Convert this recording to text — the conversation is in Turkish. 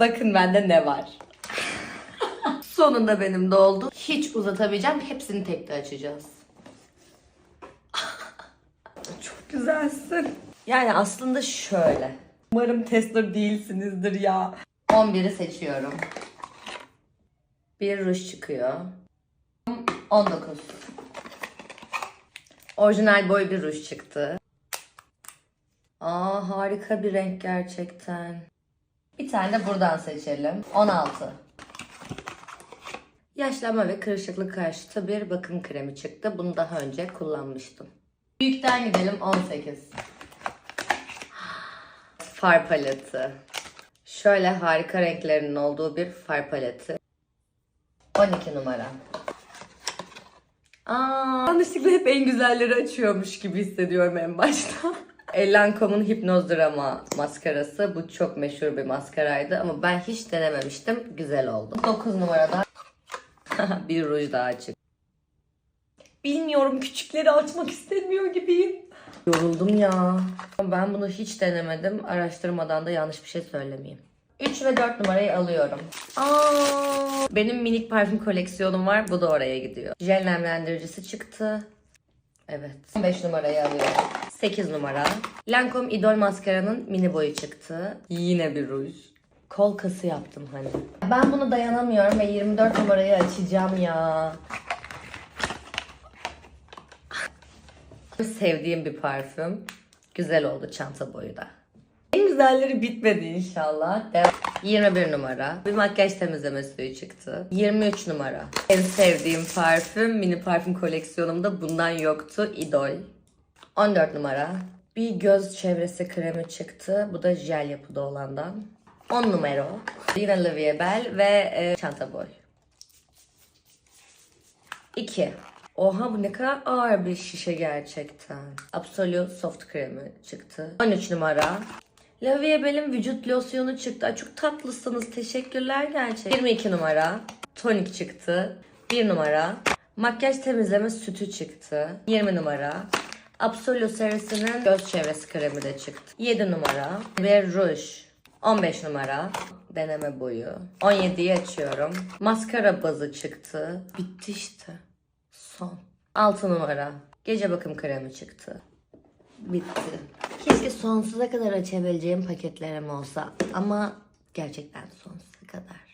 Bakın bende ne var. Sonunda benim de oldu. Hiç uzatamayacağım. Hepsini tekte açacağız. Çok güzelsin. Yani aslında şöyle. Umarım tester değilsinizdir ya. 11'i seçiyorum. Bir ruj çıkıyor. 19. Orijinal boy bir ruj çıktı. Aa harika bir renk gerçekten. Bir tane de buradan seçelim. 16. Yaşlanma ve kırışıklık karşıtı bir bakım kremi çıktı. Bunu daha önce kullanmıştım. Büyükten gidelim 18. Far paleti. Şöyle harika renklerinin olduğu bir far paleti. 12 numara. Aa, yanlışlıkla hep en güzelleri açıyormuş gibi hissediyorum en başta. Ellancome'un Hipnoz Drama maskarası. Bu çok meşhur bir maskaraydı ama ben hiç denememiştim. Güzel oldu. 9 numarada bir ruj daha açık. Bilmiyorum küçükleri açmak istemiyor gibiyim. Yoruldum ya. Ben bunu hiç denemedim. Araştırmadan da yanlış bir şey söylemeyeyim. 3 ve 4 numarayı alıyorum. Aa, benim minik parfüm koleksiyonum var. Bu da oraya gidiyor. Jel nemlendiricisi çıktı. Evet. 15 numarayı alıyorum. 8 numara. Lancome Idol maskaranın mini boyu çıktı. Yine bir ruj. Kol kası yaptım hani. Ben bunu dayanamıyorum ve 24 numarayı açacağım ya. Sevdiğim bir parfüm. Güzel oldu çanta boyu da. Güzelleri bitmedi inşallah. Devam. 21 numara. Bir makyaj temizleme suyu çıktı. 23 numara. En sevdiğim parfüm. Mini parfüm koleksiyonumda bundan yoktu. Idol. 14 numara. Bir göz çevresi kremi çıktı. Bu da jel yapıda olandan. 10 numara. Yine La Vie Belle ve e, çanta boy. 2. Oha bu ne kadar ağır bir şişe gerçekten. Absolute Soft kremi çıktı. 13 numara. La Vie Belle'in vücut losyonu çıktı. Çok tatlısınız. Teşekkürler gerçekten. 22 numara. Tonik çıktı. 1 numara. Makyaj temizleme sütü çıktı. 20 numara. Absolute serisinin göz çevresi kremi de çıktı. 7 numara. Ve ruj. 15 numara. Deneme boyu. 17'yi açıyorum. Maskara bazı çıktı. Bitti işte. Son. 6 numara. Gece bakım kremi çıktı. Bitti. Keşke sonsuza kadar açabileceğim paketlerim olsa. Ama gerçekten sonsuza kadar.